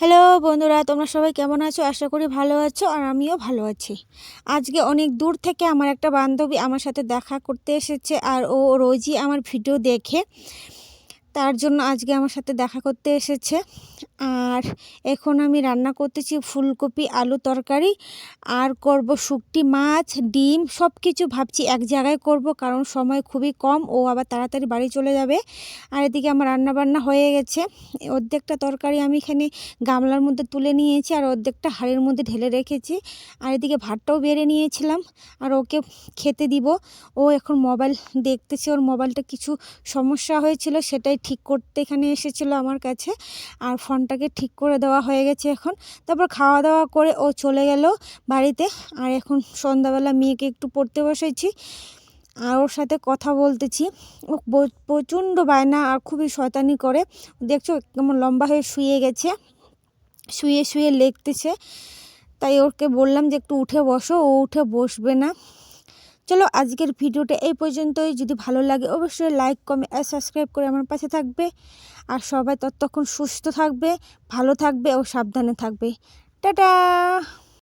Hello বন্ধুরা, তোমরা সবাই কেমন আছো? আশা করি ভালো আছো আর আমিও ভালো আছি। আজকে অনেক দূর থেকে আমার একটা বান্ধবী আমার সাথে দেখা করতে এসেছে আর ও রোজই আমার ভিডিও দেখে, তার জন্য আজকে আমার সাথে দেখা করতে এসেছে। আর এখন আমি রান্না করতেছি ফুলকপি, আলু তরকারি, আর করব শুকটি মাছ, ডিম সব কিছু ভাবছি এক জায়গায় করব কারণ সময় খুবই কম, ও আবার তাড়াতাড়ি বাড়ি চলে যাবে। আর এদিকে আমার রান্না বান্না হয়ে গেছে। অর্ধেকটা তরকারি আমি এখানে গামলার মধ্যে তুলে নিয়েছি আর অর্ধেকটা হাঁড়ির মধ্যে ঢেলে রেখেছি। আর এদিকে ভাতটাও বেড়ে নিয়েছিলাম আর ওকে খেতে দিব। ও এখন মোবাইল দেখতেছে, ওর মোবাইলটা কিছু সমস্যা হয়েছিল, সেটাই ঠিক করতে এখানে এসেছিল আমার কাছে। আর ফোনটাকে ঠিক করে দেওয়া হয়ে গেছে এখন। তারপর খাওয়া দাওয়া করে ও চলে গেল বাড়িতে। আর এখন সন্ধ্যাবেলা মেয়েকে একটু পড়তে বসেছি। আর ওর সাথে কথা বলতেছি। ও প্রচণ্ড বায়না আর খুবই শয়তানি করে। দেখছ কেমন লম্বা হয়ে শুয়ে গেছে। শুয়ে শুয়ে লেখতেছে তাই ওকে বললাম যে একটু উঠে বসো। ও উঠে বসবে না। চলো আজকের ভিডিওটা এই পর্যন্তই। যদি ভালো লাগে অবশ্যই লাইক কমেন্ট আর সাবস্ক্রাইব করে আমার পাশে থাকবে। আর সবাই ততক্ষণ সুস্থ থাকবে, ভালো থাকবে ও সাবধানে থাকবে। টাটা!